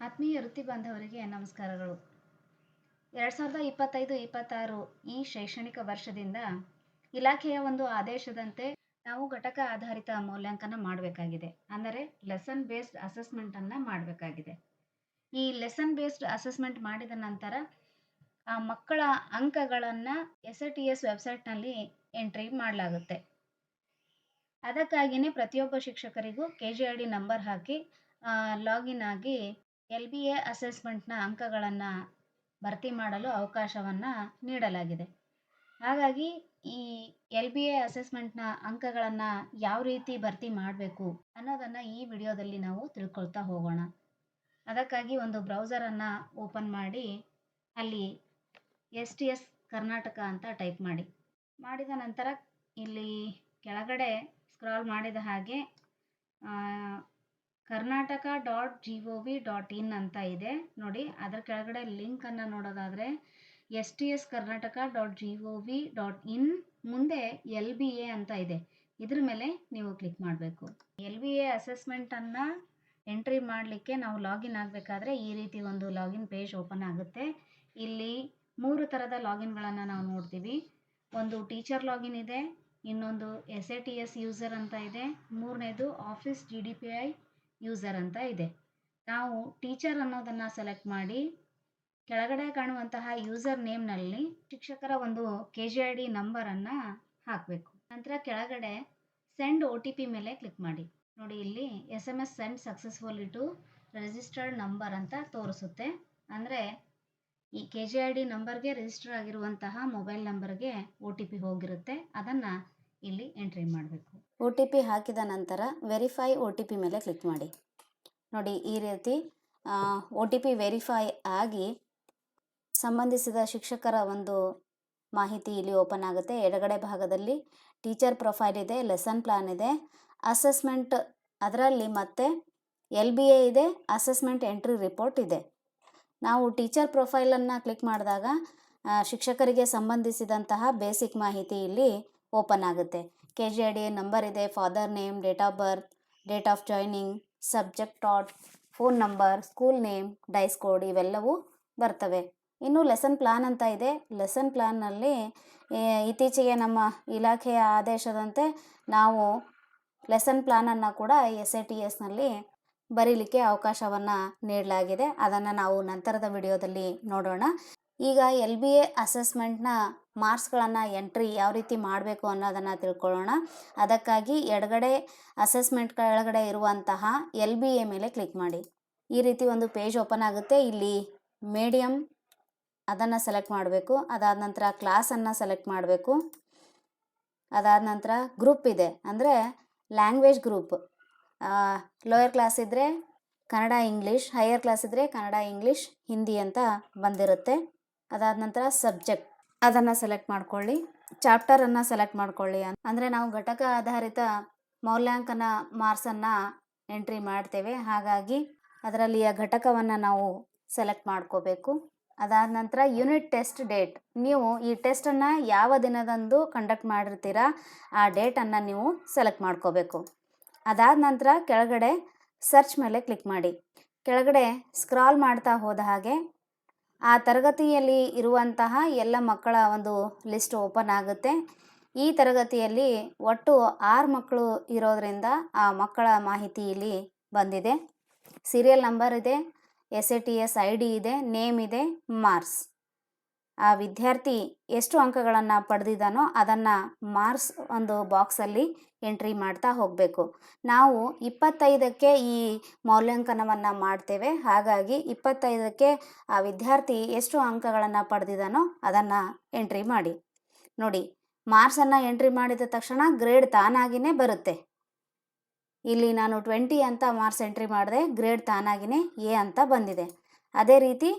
ಆತ್ಮೀಯ ವೃತ್ತಿ ಬಾಂಧವರಿಗೆ ನಮಸ್ಕಾರಗಳು. ಎರಡು ಸಾವಿರದ ಇಪ್ಪತ್ತೈದು, ಇಪ್ಪತ್ತಾರು ಈ ಶೈಕ್ಷಣಿಕ ವರ್ಷದಿಂದ ಇಲಾಖೆಯ ಒಂದು ಆದೇಶದಂತೆ ನಾವು ಘಟಕ ಆಧಾರಿತ ಮೌಲ್ಯಾಂಕನ ಮಾಡಬೇಕಾಗಿದೆ. ಅಂದರೆ ಲೆಸನ್ ಬೇಸ್ಡ್ ಅಸೆಸ್ಮೆಂಟನ್ನು ಮಾಡಬೇಕಾಗಿದೆ. ಈ ಲೆಸನ್ ಬೇಸ್ಡ್ ಅಸೆಸ್ಮೆಂಟ್ ಮಾಡಿದ ನಂತರ ಆ ಮಕ್ಕಳ ಅಂಕಗಳನ್ನು ಎಸ್ ಎ ಟಿ ಎಸ್ ವೆಬ್ಸೈಟ್ನಲ್ಲಿ ಎಂಟ್ರಿ ಮಾಡಲಾಗುತ್ತೆ. ಅದಕ್ಕಾಗಿಯೇ ಪ್ರತಿಯೊಬ್ಬ ಶಿಕ್ಷಕರಿಗೂ K G I D number hockey login ಆಗಿ ಎಲ್ ಬಿ ಎ ಅಸೆಸ್ಮೆಂಟ್ನ ಅಂಕಗಳನ್ನು ಭರ್ತಿ ಮಾಡಲು ಅವಕಾಶವನ್ನು ನೀಡಲಾಗಿದೆ. ಹಾಗಾಗಿ ಈ ಎಲ್ ಬಿ ಎ ಅಸೆಸ್ಮೆಂಟ್ನ ಅಂಕಗಳನ್ನು ಯಾವ ರೀತಿ ಭರ್ತಿ ಮಾಡಬೇಕು ಅನ್ನೋದನ್ನು ಈ ವಿಡಿಯೋದಲ್ಲಿ ನಾವು ತಿಳ್ಕೊಳ್ತಾ ಹೋಗೋಣ. ಅದಕ್ಕಾಗಿ ಒಂದು ಬ್ರೌಸರನ್ನು ಓಪನ್ ಮಾಡಿ, ಅಲ್ಲಿ ಎಸ್ ಟಿ ಎಸ್ ಕರ್ನಾಟಕ ಅಂತ ಟೈಪ್ ಮಾಡಿ. ಮಾಡಿದ ನಂತರ ಇಲ್ಲಿ ಕೆಳಗಡೆ ಸ್ಕ್ರಾಲ್ ಮಾಡಿದ ಹಾಗೆ Karnataka dot G O V dot in ಅಂತ ಇದೆ. ನೋಡಿ, ಅದರ ಕೆಳಗಡೆ ಲಿಂಕನ್ನು ನೋಡೋದಾದರೆ S T S Karnataka dot G O V dot in ಮುಂದೆ ಎಲ್ ಬಿ ಎ ಅಂತ ಇದೆ. ಇದ್ರ ಮೇಲೆ ನೀವು ಕ್ಲಿಕ್ ಮಾಡಬೇಕು. ಎಲ್ ಬಿ ಎ ಅಸೆಸ್ಮೆಂಟನ್ನು ಎಂಟ್ರಿ ಮಾಡಲಿಕ್ಕೆ ನಾವು ಲಾಗಿನ್ ಆಗಬೇಕಾದ್ರೆ ಈ ರೀತಿ ಒಂದು ಲಾಗಿನ್ ಪೇಜ್ ಓಪನ್ ಆಗುತ್ತೆ. ಇಲ್ಲಿ ಮೂರು ಥರದ ಲಾಗಿನ್ಗಳನ್ನು ನಾವು ನೋಡ್ತೀವಿ. ಒಂದು ಟೀಚರ್ ಲಾಗಿನ್ ಇದೆ, ಇನ್ನೊಂದು S A T S user ಅಂತ ಇದೆ, ಮೂರನೇದು office G D P I user ಅಂತ ಇದೆ. ನಾವು ಟೀಚರ್ ಅನ್ನೋದನ್ನು ಸೆಲೆಕ್ಟ್ ಮಾಡಿ ಕೆಳಗಡೆ ಕಾಣುವಂತಹ ಯೂಸರ್ ನೇಮ್ನಲ್ಲಿ ಶಿಕ್ಷಕರ ಒಂದು ಕೆ ಜಿ ಐ ಡಿ ನಂಬರನ್ನು ಹಾಕಬೇಕು. ನಂತರ ಕೆಳಗಡೆ ಸೆಂಡ್ ಒ ಟಿ ಪಿ ಮೇಲೆ ಕ್ಲಿಕ್ ಮಾಡಿ. ನೋಡಿ ಇಲ್ಲಿ S M S send successful to registered number ಅಂತ ತೋರಿಸುತ್ತೆ. ಅಂದರೆ ಈ ಕೆ ಜಿ ಐ ಡಿ ನಂಬರ್ಗೆ ರಿಜಿಸ್ಟರ್ ಆಗಿರುವಂತಹ ಮೊಬೈಲ್ ನಂಬರ್ಗೆ ಒ ಟಿ ಪಿ ಹೋಗಿರುತ್ತೆ. ಅದನ್ನು ಇಲ್ಲಿ ಎಂಟ್ರಿ ಮಾಡಬೇಕು. ಒ ಟಿ ಪಿ ಹಾಕಿದ ನಂತರ ವೆರಿಫೈ ಒ ಟಿ ಪಿ ಮೇಲೆ ಕ್ಲಿಕ್ ಮಾಡಿ. ನೋಡಿ, ಈ ರೀತಿ ಒ ಟಿ ಪಿ ವೆರಿಫೈ ಆಗಿ ಸಂಬಂಧಿಸಿದ ಶಿಕ್ಷಕರ ಒಂದು ಮಾಹಿತಿ ಇಲ್ಲಿ ಓಪನ್ ಆಗುತ್ತೆ. ಎಡಗಡೆ ಭಾಗದಲ್ಲಿ ಟೀಚರ್ ಪ್ರೊಫೈಲ್ ಇದೆ ಲೆಸನ್ ಪ್ಲಾನ್ ಇದೆ ಅಸೆಸ್ಮೆಂಟ್ ಅದರಲ್ಲಿ ಮತ್ತೆ ಎಲ್ ಬಿ ಎ ಇದೆ ಅಸೆಸ್ಮೆಂಟ್ ಎಂಟ್ರಿ ರಿಪೋರ್ಟ್ ಇದೆ. ನಾವು ಟೀಚರ್ ಪ್ರೊಫೈಲನ್ನು ಕ್ಲಿಕ್ ಮಾಡಿದಾಗ ಶಿಕ್ಷಕರಿಗೆ ಸಂಬಂಧಿಸಿದಂತಹ ಬೇಸಿಕ್ ಮಾಹಿತಿ ಇಲ್ಲಿ ಓಪನ್ ಆಗುತ್ತೆ. K G I D number ಇದೆ, father name, date of birth, date of joining, subject taught, phone number, school name, DISE code ಇವೆಲ್ಲವೂ ಬರ್ತವೆ. ಇನ್ನು ಲೆಸನ್ ಪ್ಲಾನ್ ಅಂತ ಇದೆ. ಲೆಸನ್ ಪ್ಲಾನ್ನಲ್ಲಿ ಇತ್ತೀಚೆಗೆ ನಮ್ಮ ಇಲಾಖೆಯ ಆದೇಶದಂತೆ ನಾವು ಲೆಸನ್ ಪ್ಲಾನನ್ನು ಕೂಡ ಎಸ್ ಎ ಟಿ ಎಸ್ನಲ್ಲಿ ಬರೀಲಿಕ್ಕೆ ಅವಕಾಶವನ್ನು ನೀಡಲಾಗಿದೆ. ಅದನ್ನು ನಾವು ನಂತರದ ವಿಡಿಯೋದಲ್ಲಿ ನೋಡೋಣ. ಈಗ ಎಲ್ ಬಿ ಎ ಅಸೆಸ್ಮೆಂಟ್ನ ಮಾರ್ಕ್ಸ್ಗಳನ್ನು ಎಂಟ್ರಿ ಯಾವ ರೀತಿ ಮಾಡಬೇಕು ಅನ್ನೋದನ್ನು ತಿಳ್ಕೊಳ್ಳೋಣ. ಅದಕ್ಕಾಗಿ ಎಡಗಡೆ ಅಸೆಸ್ಮೆಂಟ್ ಕೆಳಗಡೆ ಇರುವಂತಹ ಎಲ್ ಬಿ ಎ ಮೇಲೆ ಕ್ಲಿಕ್ ಮಾಡಿ. ಈ ರೀತಿ ಒಂದು ಪೇಜ್ ಓಪನ್ ಆಗುತ್ತೆ. ಇಲ್ಲಿ ಮೀಡಿಯಮ್ ಅದನ್ನು ಸೆಲೆಕ್ಟ್ ಮಾಡಬೇಕು. ಅದಾದ ನಂತರ ಕ್ಲಾಸನ್ನು ಸೆಲೆಕ್ಟ್ ಮಾಡಬೇಕು. ಅದಾದ ನಂತರ ಗ್ರೂಪ್ ಇದೆ. ಅಂದರೆ ಲ್ಯಾಂಗ್ವೇಜ್ ಗ್ರೂಪ್ ಲೋಯರ್ ಕ್ಲಾಸ್ ಇದ್ದರೆ ಕನ್ನಡ ಇಂಗ್ಲೀಷ್ ಹೈಯರ್ ಕ್ಲಾಸ್ ಇದ್ದರೆ ಕನ್ನಡ ಇಂಗ್ಲೀಷ್ ಹಿಂದಿ ಅಂತ ಬಂದಿರುತ್ತೆ. ಅದಾದ ನಂತರ ಸಬ್ಜೆಕ್ಟ್ ಅದನ್ನು ಸೆಲೆಕ್ಟ್ ಮಾಡ್ಕೊಳ್ಳಿ. ಚಾಪ್ಟರನ್ನು ಸೆಲೆಕ್ಟ್ ಮಾಡ್ಕೊಳ್ಳಿ ಅಂದರೆ ನಾವು ಘಟಕ ಆಧಾರಿತ ಮೌಲ್ಯಾಂಕನ ಮಾರ್ಕ್ಸನ್ನು ಎಂಟ್ರಿ ಮಾಡ್ತೇವೆ. ಹಾಗಾಗಿ ಅದರಲ್ಲಿಯ ಘಟಕವನ್ನು ನಾವು ಸೆಲೆಕ್ಟ್ ಮಾಡ್ಕೋಬೇಕು. ಅದಾದ ನಂತರ ಯೂನಿಟ್ ಟೆಸ್ಟ್ ಡೇಟ್. ನೀವು ಈ ಟೆಸ್ಟನ್ನು ಯಾವ ದಿನದಂದು ಕಂಡಕ್ಟ್ ಮಾಡಿರ್ತೀರಾ, ಆ ಡೇಟನ್ನು ನೀವು ಸೆಲೆಕ್ಟ್ ಮಾಡ್ಕೋಬೇಕು. ಅದಾದ ನಂತರ ಕೆಳಗಡೆ ಸರ್ಚ್ ಮೇಲೆ ಕ್ಲಿಕ್ ಮಾಡಿ. ಕೆಳಗಡೆ ಸ್ಕ್ರಾಲ್ ಮಾಡ್ತಾ ಹೋದ ಹಾಗೆ ಆ ತರಗತಿಯಲ್ಲಿ ಇರುವಂತಹ ಎಲ್ಲ ಮಕ್ಕಳ ಒಂದು ಲಿಸ್ಟ್ ಓಪನ್ ಆಗುತ್ತೆ. ಈ ತರಗತಿಯಲ್ಲಿ ಒಟ್ಟು ಆರು ಮಕ್ಕಳು ಇರೋದರಿಂದ ಆ ಮಕ್ಕಳ ಮಾಹಿತಿ ಇಲ್ಲಿ ಬಂದಿದೆ. ಸೀರಿಯಲ್ ನಂಬರ್ ಇದೆ, S A T S I D ಇದೆ, ನೇಮ್ ಇದೆ, ಮಾರ್ಕ್ಸ್. ಆ ವಿದ್ಯಾರ್ಥಿ ಎಷ್ಟು ಅಂಕಗಳನ್ನು ಪಡೆದಿದ್ದಾನೋ ಅದನ್ನು ಮಾರ್ಕ್ಸ್ ಒಂದು ಬಾಕ್ಸಲ್ಲಿ ಎಂಟ್ರಿ ಮಾಡ್ತಾ ಹೋಗಬೇಕು. ನಾವು ಇಪ್ಪತ್ತೈದಕ್ಕೆ ಈ ಮೌಲ್ಯಾಂಕನವನ್ನು ಮಾಡ್ತೇವೆ. ಹಾಗಾಗಿ ಇಪ್ಪತ್ತೈದಕ್ಕೆ ಆ ವಿದ್ಯಾರ್ಥಿ ಎಷ್ಟು ಅಂಕಗಳನ್ನು ಪಡೆದಿದ್ದಾನೋ ಅದನ್ನು ಎಂಟ್ರಿ ಮಾಡಿ. ನೋಡಿ, ಮಾರ್ಕ್ಸನ್ನು ಎಂಟ್ರಿ ಮಾಡಿದ ತಕ್ಷಣ ಗ್ರೇಡ್ ತಾನಾಗಿಯೇ ಬರುತ್ತೆ. ಇಲ್ಲಿ ನಾನು ಟ್ವೆಂಟಿ ಅಂತ ಮಾರ್ಕ್ಸ್ ಎಂಟ್ರಿ ಮಾಡಿದೆ, ಗ್ರೇಡ್ ತಾನಾಗಿಯೇ ಎ ಅಂತ ಬಂದಿದೆ. ಅದೇ ರೀತಿ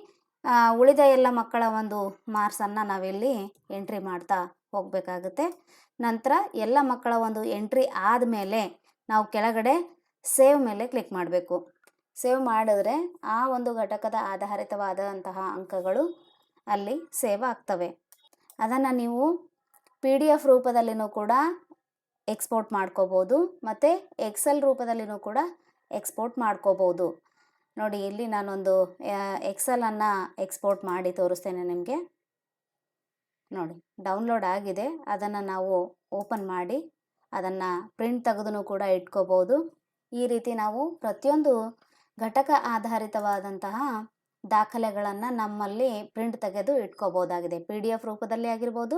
ಉಳಿದ ಎಲ್ಲ ಮಕ್ಕಳ ಒಂದು ಮಾರ್ಕ್ಸನ್ನು ನಾವಿಲ್ಲಿ ಎಂಟ್ರಿ ಮಾಡ್ತಾ ಹೋಗಬೇಕಾಗುತ್ತೆ. ನಂತರ ಎಲ್ಲ ಮಕ್ಕಳ ಒಂದು ಎಂಟ್ರಿ ಆದಮೇಲೆ ನಾವು ಕೆಳಗಡೆ ಸೇವ್ ಮೇಲೆ ಕ್ಲಿಕ್ ಮಾಡಬೇಕು. ಸೇವ್ ಮಾಡಿದ್ರೆ ಆ ಒಂದು ಘಟಕದ ಆಧಾರಿತವಾದಂತಹ ಅಂಕಗಳು ಅಲ್ಲಿ ಸೇವ್ ಆಗ್ತವೆ. ಅದನ್ನು ನೀವು ಪಿ ಡಿ ಎಫ್ ರೂಪದಲ್ಲಿನೂ ಕೂಡ ಎಕ್ಸ್ಪೋರ್ಟ್ ಮಾಡ್ಕೋಬೋದು, ಮತ್ತು ಎಕ್ಸೆಲ್ ರೂಪದಲ್ಲಿನೂ ಕೂಡ ಎಕ್ಸ್ಪೋರ್ಟ್ ಮಾಡ್ಕೋಬೋದು. ನೋಡಿ, ಇಲ್ಲಿ ನಾನೊಂದು ಎಕ್ಸಲನ್ನು ಎಕ್ಸ್ಪೋರ್ಟ್ ಮಾಡಿ ತೋರಿಸ್ತೇನೆ ನಿಮಗೆ. ನೋಡಿ ಡೌನ್ಲೋಡ್ ಆಗಿದೆ. ಅದನ್ನು ನಾವು ಓಪನ್ ಮಾಡಿ, ಅದನ್ನು ಪ್ರಿಂಟ್ ತೆಗೆದು ಕೂಡ ಇಟ್ಕೋಬೋದು. ಈ ರೀತಿ ನಾವು ಪ್ರತಿಯೊಂದು ಘಟಕ ಆಧಾರಿತವಾದಂತಹ ದಾಖಲೆಗಳನ್ನು ನಮ್ಮಲ್ಲಿ ಪ್ರಿಂಟ್ ತೆಗೆದು ಇಟ್ಕೋಬೋದಾಗಿದೆ. ಪಿ ಡಿ ಎಫ್ ರೂಪದಲ್ಲಿ ಆಗಿರ್ಬೋದು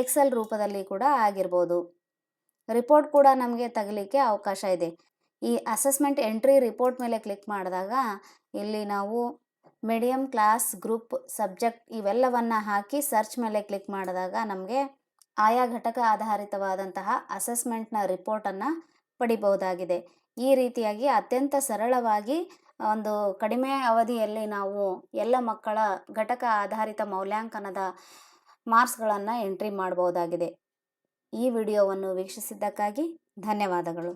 ಎಕ್ಸೆಲ್ ರೂಪದಲ್ಲಿ ಕೂಡ ಆಗಿರ್ಬೋದು. ರಿಪೋರ್ಟ್ ಕೂಡ ನಮಗೆ ತಗಲಿಕ್ಕೆ ಅವಕಾಶ ಇದೆ. ಈ ಅಸೆಸ್ಮೆಂಟ್ ಎಂಟ್ರಿ ರಿಪೋರ್ಟ್ ಮೇಲೆ ಕ್ಲಿಕ್ ಮಾಡಿದಾಗ ಇಲ್ಲಿ ನಾವು ಮೀಡಿಯಮ್ ಕ್ಲಾಸ್ ಗ್ರೂಪ್ ಸಬ್ಜೆಕ್ಟ್ ಇವೆಲ್ಲವನ್ನು ಹಾಕಿ ಸರ್ಚ್ ಮೇಲೆ ಕ್ಲಿಕ್ ಮಾಡಿದಾಗ ನಮಗೆ ಆಯಾ ಘಟಕ ಆಧಾರಿತವಾದಂತಹ ಅಸೆಸ್ಮೆಂಟ್ನ ರಿಪೋರ್ಟನ್ನು ಪಡಿಬಹುದಾಗಿದೆ. ಈ ರೀತಿಯಾಗಿ ಅತ್ಯಂತ ಸರಳವಾಗಿ ಒಂದು ಕಡಿಮೆ ಅವಧಿಯಲ್ಲಿ ನಾವು ಎಲ್ಲ ಮಕ್ಕಳ ಘಟಕ ಆಧಾರಿತ ಮೌಲ್ಯಾಂಕನದ ಮಾರ್ಕ್ಸ್ಗಳನ್ನು ಎಂಟ್ರಿ ಮಾಡಬಹುದಾಗಿದೆ. ಈ ವಿಡಿಯೋವನ್ನು ವೀಕ್ಷಿಸಿದ್ದಕ್ಕಾಗಿ ಧನ್ಯವಾದಗಳು.